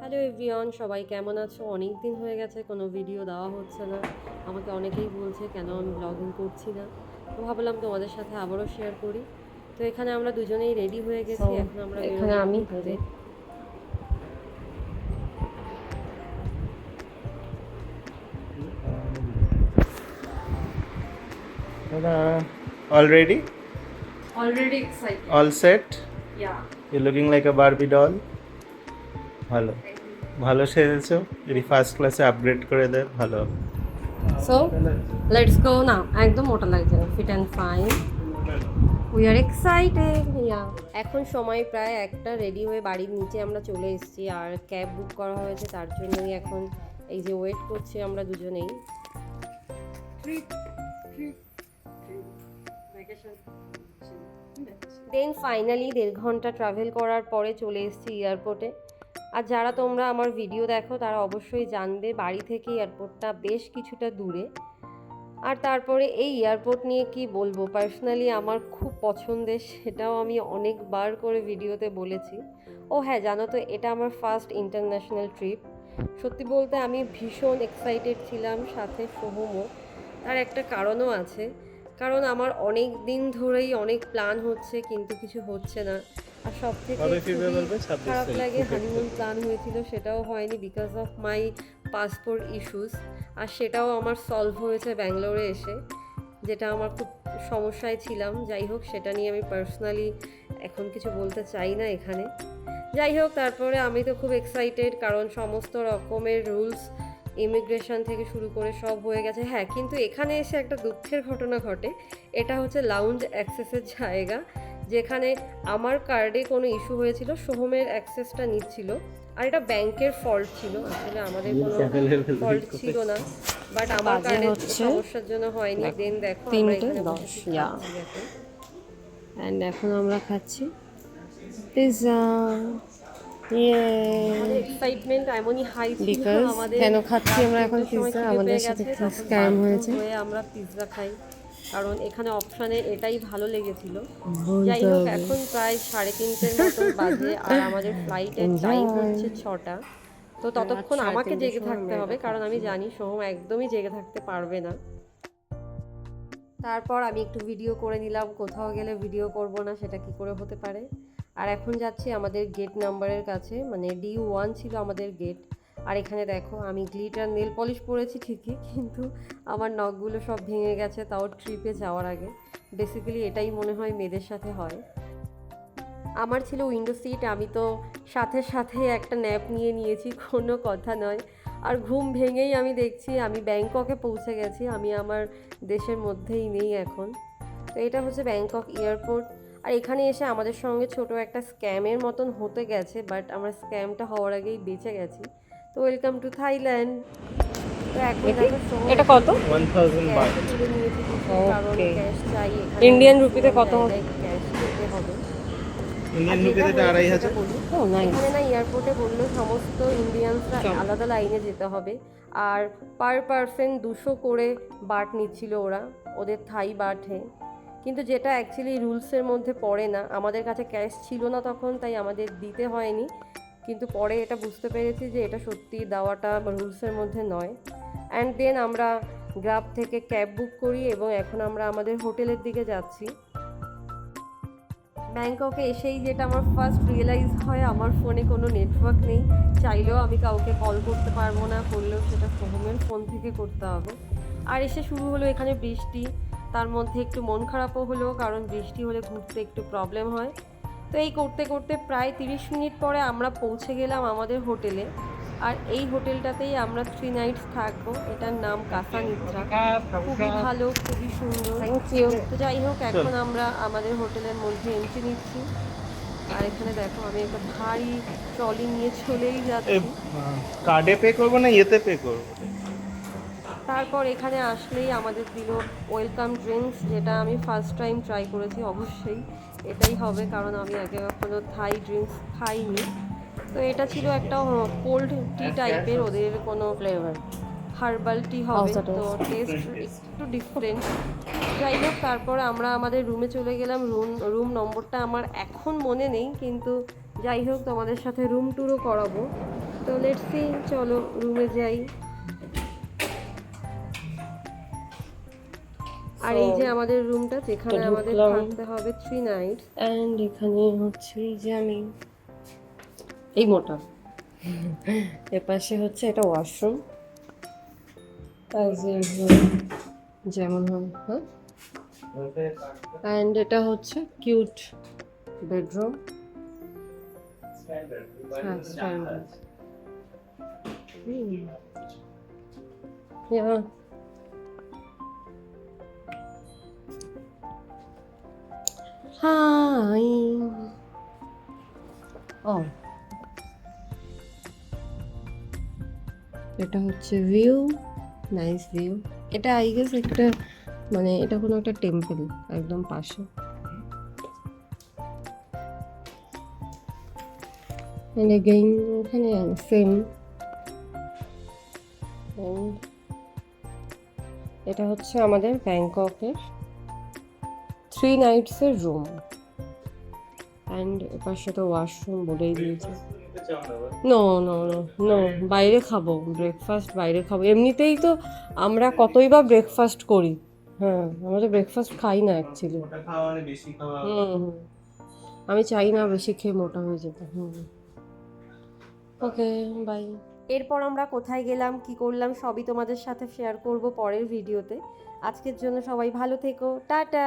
Hello everyone সবাই কেমন আছো? অনেক দিন হয়ে গেছে কোনো ভিডিও দেওয়া হচ্ছে না। আমাকে অনেকেই বলছে কেন আমি ব্লগিং করছি না? তো ভাবলাম তোমাদের সাথে আবারও শেয়ার করি। তো এখানে আমরা দুজনেই রেডি হয়ে গেছি এখন আমরা এখানে আমি already excited All set? Yeah You're looking like a Barbie doll? ভালো। ভালো সেজেছো? যদি ফার্স্ট ক্লাসে আপগ্রেড করে দেয় ভালো হবে। সো লেটস গো না একদম মোটা লাগছে না fit and fine we are excited yeah এখন সময় প্রায় একটা রেডি হয়ে বাড়ির নিচে আমরা চলে এসেছি। আর ক্যাব বুক করা হয়েছে তার জন্যই এখন এই যে ওয়েট করছি আমরা দুজনেই। দেন ফাইনালি দেড় ঘণ্টা ট্রাভেল করার পরে চলে এসেছি এয়ারপোর্টে আর যারা তোমরা আমার ভিডিও দেখো, তারা অবশ্যই জানবে বাড়ি থেকে এয়ারপোর্টটা বেশ কিছুটা দূরে। আর তারপরে এই এয়ারপোর্ট নিয়ে কি বলব? পার্সোনালি আমার খুব পছন্দের, সেটাও আমি অনেকবার করে ভিডিওতে বলেছি। ও হ্যাঁ জানো তো, এটা আমার ফার্স্ট ইন্টারন্যাশনাল ট্রিপ সত্যি বলতে আমি ভীষণ এক্সাইটেড ছিলাম, সাথে সোহমও। তার একটা কারণও আছে। কারণ আমার অনেক দিন ধরেই অনেক প্ল্যান হচ্ছে, কিন্তু কিছু হচ্ছে না। আর সব থেকে কবে ফিরবে বলবে? 26 খারাপ। লাগে হানিমুন প্ল্যান হয়েছিল সেটাও হয়নি because of my passport issues আর সেটাও আমার সলভ হয়েছে ব্যাঙ্গালোরে এসে যেটা আমার খুব সমস্যায় ছিলাম। যাই হোক সেটা নিয়ে আমি পার্সোনালি এখন কিছু বলতে চাই না এখানে। যাই হোক তারপরে আমি তো খুব এক্সাইটেড কারণ সমস্ত রকমের রুলস ইমিগ্রেশন থেকে শুরু করে সব হয়ে গেছে। হ্যাঁ কিন্তু এখানে এসে একটা দুঃখের ঘটনা ঘটে। এটা হচ্ছে লাউঞ্জ অ্যাক্সেসের জায়গা। যেখানে আমার কার্ডে কোনো ইস্যু হয়েছিল সোহমের অ্যাক্সেসটা নিচ্ছিল আর এটা ব্যাংকের ফল্ট ছিল। আসলে আমাদের কোনো ফল্ট ছিল না। বাট আমার কার্ডে হচ্ছে সমস্যার জন্য হয়নি। দেন দেখো আমরা তিনটে এখানে দশ, এখন। অ্যান্ড এখন আমরা খাচ্ছি পিৎজা ইয়ে আমাদের এক্সাইটমেন্ট এমনই হাই ছিল আমাদের কেন খাচ্ছি আমরা এখন আমাদের সাথে গেছে, কি তখন scam বাধ্য হয়েছে? হয়ে আমরা পিৎজা খাই। কারণ এখানে অপশানে এটাই ভালো লেগেছিল। যাই হোক এখন প্রায় সাড়ে তিনটের মতো বাজে আর আমাদের ফ্লাইটের টাইম হচ্ছে ছটা। তো ততক্ষণ আমাকে জেগে থাকতে হবে কারণ আমি জানি সোহম একদমই জেগে থাকতে পারবে না। তারপর আমি একটু ভিডিও করে নিলাম কোথাও গেলে ভিডিও করব না সেটা কি করে হতে পারে? আর এখন যাচ্ছি আমাদের গেট নাম্বারের কাছে মানে ডি ওয়ান ছিল আমাদের গেট আর এখানে দেখো, আমি গ্লিটার নেল পলিশ পরেছি ঠিকই, কিন্তু আমার নখগুলো সব ভেঙে গেছে, তাও ট্রিপে যাওয়ার আগে। বেসিক্যালি এটাই মনে হয় মেয়েদের সাথে হয়। আমার ছিল উইন্ডো সিট আমি তো সাথে সাথে একটা ন্যাপ নিয়ে নিয়েছি, কোনো কথা নয়। আর ঘুম ভেঙেই আমি দেখছি, আমি ব্যাংককে পৌঁছে গেছি, আমি আমার দেশের মধ্যেই নেই এখন। তো এটা হচ্ছে ব্যাংকক এয়ারপোর্ট। আর এখানে এসে আমাদের সঙ্গে ছোট একটা স্ক্যামের মতন হতে গেছে বাট আমার স্ক্যামটা হওয়ার আগেই বেঁচে গেছি। ওয়েলকাম টু থাইল্যান্ড এটা? কত? 1000 baht. ক্যাশে তুলে নিয়েছি কিছু, কারণ ক্যাশ চাই এখানে। রুপিতে কত? হবে? ক্যাশ দিতে হবে। ইন্ডিয়ান রুপিতে এটা আড়াই হাজার। নাইস এখানে না এয়ারপোর্টে বলল সমস্ত ইন্ডিয়ানসরা আলাদা লাইনে যেতে হবে। আর পার পারসন দুশো করে বাট নিচ্ছিল ওরা। ওদের থাই বাটে কিন্তু যেটা অ্যাকচুয়ালি রুলসের মধ্যে পড়ে না আমাদের কাছে ক্যাশ ছিল না তখন তাই আমাদের দিতে হয়নি। কিন্তু পরে এটা বুঝতে পেরেছি যে এটা সত্যি দেওয়াটা রুলসের মধ্যে নয়। অ্যান্ড দেন আমরা গ্রাফ থেকে ক্যাব বুক করি এবং এখন আমরা আমাদের হোটেলের দিকে যাচ্ছি। ব্যাংককে এসেই যেটা আমার ফার্স্ট রিয়েলাইজ হয়, আমার ফোনে কোনো নেটওয়ার্ক নেই। চাইলেও আমি কাউকে কল করতে পারব না, করলেও সেটা সোহমের ফোন থেকে করতে হবে। আর এসে শুরু হলো এখানে বৃষ্টি। তার মধ্যে একটু মন খারাপও হলো, কারণ বৃষ্টি হলে ঘুরতে একটু প্রবলেম হয়। তো এই করতে করতে প্রায় তিরিশ মিনিট পরে আমরা পৌঁছে গেলাম আমাদের হোটেলে। আর এই হোটেলটাতেই আমরা থ্রি নাইটস থাকব। এটার নাম কাসা নিদ্রা খুবই ভালো খুবই সুন্দর। তো যাই হোক এখন আমরা আমাদের হোটেলের মধ্যে এন্ট্রি নিচ্ছি। আর এখানে দেখো আমি একটা ভারী ট্রলি নিয়ে চলেই যাচ্ছি। কার্ডে পে করব না ইয়েতে পে করব? তারপর এখানে আসলেই আমাদের দিল ওয়েলকাম ড্রিঙ্কস যেটা আমি ফার্স্ট টাইম ট্রাই করেছি অবশ্যই। এটাই হবে কারণ আমি আগে কখনো থাই ড্রিঙ্কস খাইনি। তো এটা ছিল একটা কোল্ড টি টাইপের ওদের কোনো ফ্লেভার হার্বাল টি হবে তো টেস্ট একটু ডিফারেন্ট যাই হোক তারপর আমরা আমাদের রুমে চলে গেলাম। রুম রুম নম্বরটা আমার এখন মনে নেই কিন্তু যাই হোক তোমাদের সাথে রুম ট্যুরও করাবো। তো লেটস সি চলো রুমে যাই। আর এই যে আমাদের রুমটা যেখানে আমাদের থাকতে হবে থ্রি নাইট অ্যান্ড এখানে হচ্ছে এই যে আমি এই মোটা। এর পাশে হচ্ছে এটা ওয়াশরুম যেমন হয় হ্যাঁ। অ্যান্ড এটা হচ্ছে কিউট বেডরুম হ্যাঁ Hi. Oh. এটা হচ্ছে ভিউ নাইস ভিউ এটা আই গেস একটা মানে এটা কোনো একটা টেম্পল একদম পাশে and again, এখানে সেম এটা হচ্ছে আমাদের ব্যাংককের থ্রি নাইটসের রুম অ্যান্ড এপাশে তো ওয়াশরুম বলেই দিয়েছে। নো নো নো নো বাইরে খাব ব্রেকফাস্ট বাইরে খাব। এমনিতেই তো আমরা কতই বা ব্রেকফাস্ট করি। হ্যাঁ আমরা তো ব্রেকফাস্ট খাই না অ্যাকচুয়ালি মানে বেশি খাওয়া। হুম হুম আমি চাই না বেশি খেয়ে মোটা হয়ে যেতে হুম ওকে বাই এরপর আমরা কোথায় গেলাম কি করলাম সবই তোমাদের সাথে শেয়ার করব পরের ভিডিওতে আজকের জন্য সবাই ভালো থেকো। টাটা!